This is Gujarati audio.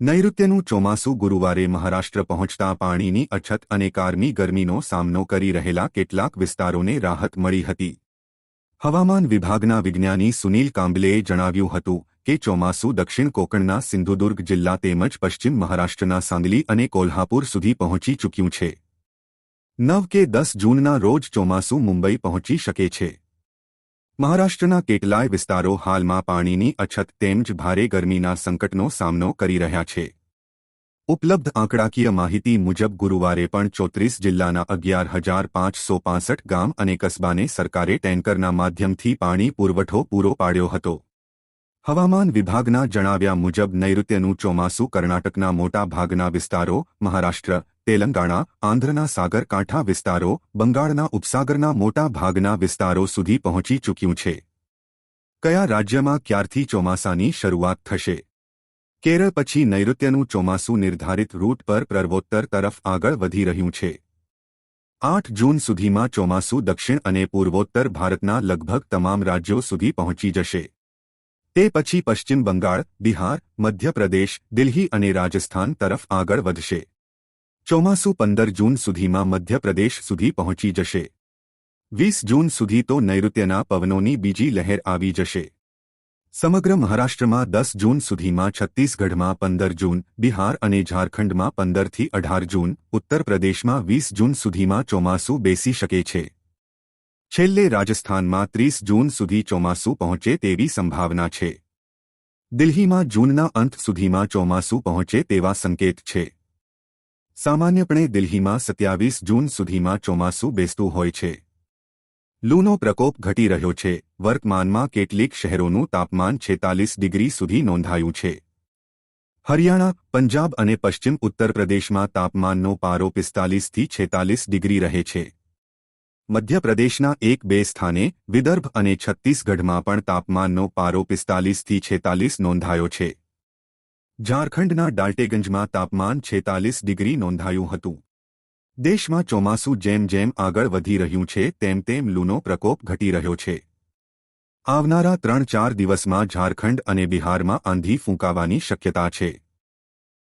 નૈઋત્યનું ચોમાસું ગુરુવારે મહારાષ્ટ્ર પહોંચતા પાણીની અછત અને કારમી ગરમીનો સામનો કરી રહેલા કેટલાક વિસ્તારોને રાહત મળી હતી. હવામાન વિભાગના વિજ્ઞાની સુનીલ કાંબલેએ જણાવ્યું હતું કે ચોમાસું દક્ષિણ કોકણના સિંધુદુર્ગ જિલ્લા તેમજ પશ્ચિમ મહારાષ્ટ્રના સાંગલી અને કોલ્હાપુર સુધી પહોંચી ચૂક્યું છે. નવ કે દસ જૂનના રોજ ચોમાસું મુંબઈ પહોંચી શકે છે. મહારાષ્ટ્રના કેટલાય વિસ્તારો હાલમાં પાણીની અછત તેમજ ભારે ગરમીના સંકટનો સામનો કરી રહ્યા છે. ઉપલબ્ધ આંકડાકીય માહિતી મુજબ ગુરુવારે પણ ચોત્રીસ જિલ્લાના અગિયાર હજાર પાંચસો પાસઠ ગામ અને કસ્બાને સરકારે ટેન્કરના માધ્યમથી પાણી પુરવઠો પૂરો પાડ્યો હતો. હવામાન વિભાગના જણાવ્યા મુજબ નૈઋત્યનું ચોમાસું કર્ણાટકના મોટા ભાગના વિસ્તારો, મહારાષ્ટ્ર, તેલંગાણા, આંધ્રના સાગરકાંઠા વિસ્તારો, બંગાળના ઉપસાગરના મોટા ભાગના વિસ્તારો સુધી પહોંચી ચૂક્યું છે. કયા રાજ્યમાં ક્યારથી ચોમાસાની શરૂઆત થશે? કેરળ પછી નૈઋત્યનું ચોમાસું નિર્ધારિત રૂટ પર પ્રર્વોત્તર તરફ આગળ વધી રહ્યું છે. આઠ જૂન સુધીમાં ચોમાસું દક્ષિણ અને પૂર્વોત્તર ભારતના લગભગ તમામ રાજ્યો સુધી પહોંચી જશે. તે પછી પશ્ચિમ બંગાળ, બિહાર, મધ્યપ્રદેશ, દિલ્હી અને રાજસ્થાન તરફ આગળ વધશે. ચોમાસું પંદર જૂન સુધીમાં મધ્યપ્રદેશ સુધી પહોંચી જશે. વીસ જૂન સુધી તો નૈઋત્યના પવનોની બીજી લહેર આવી જશે. સમગ્ર મહારાષ્ટ્રમાં દસ જૂન સુધીમાં છત્તીસગઢમાં પંદર જૂન, બિહાર અને ઝારખંડમાં પંદરથી અઢાર જૂન ઉત્તર પ્રદેશમાં વીસ જૂન સુધીમાં ચોમાસું બેસી શકે છે. છેલ્લે રાજસ્થાનમાં ત્રીસ જૂન સુધી ચોમાસું પહોંચે તેવી સંભાવના છે. દિલ્હીમાં જૂનના અંત સુધીમાં ચોમાસું પહોંચે તેવા સંકેત છે. સામાન્યપણે દિલ્હીમાં સત્યાવીસ જૂન સુધીમાં ચોમાસું બેસતું હોય છે. લૂનો પ્રકોપ ઘટી રહ્યો છે. વર્તમાનમાં કેટલીક શહેરોનું તાપમાન છેતાલીસ ડિગ્રી સુધી નોંધાયું છે. હરિયાણા, પંજાબ અને પશ્ચિમ ઉત્તર પ્રદેશમાં તાપમાનનો પારો પિસ્તાલીસથી છેતાલીસ ડિગ્રી રહે છે. મધ્યપ્રદેશના એક બે સ્થાને વિદર્ભ અને છત્તીસગઢમાં પણ તાપમાનનો પારો પિસ્તાલીસથી છેતાલીસ નોંધાયો છે. ઝારખંડના ડાલ્ટેગંજમાં તાપમાન છેતાલીસ ડિગ્રી નોંધાયું હતું. દેશમાં ચોમાસું જેમ જેમ આગળ વધી રહ્યું છે, તેમ તેમ લૂનો પ્રકોપ ઘટી રહ્યો છે. આવનારા ત્રણ ચાર દિવસમાં ઝારખંડ અને બિહારમાં આંધી ફૂંકાવાની શક્યતા છે.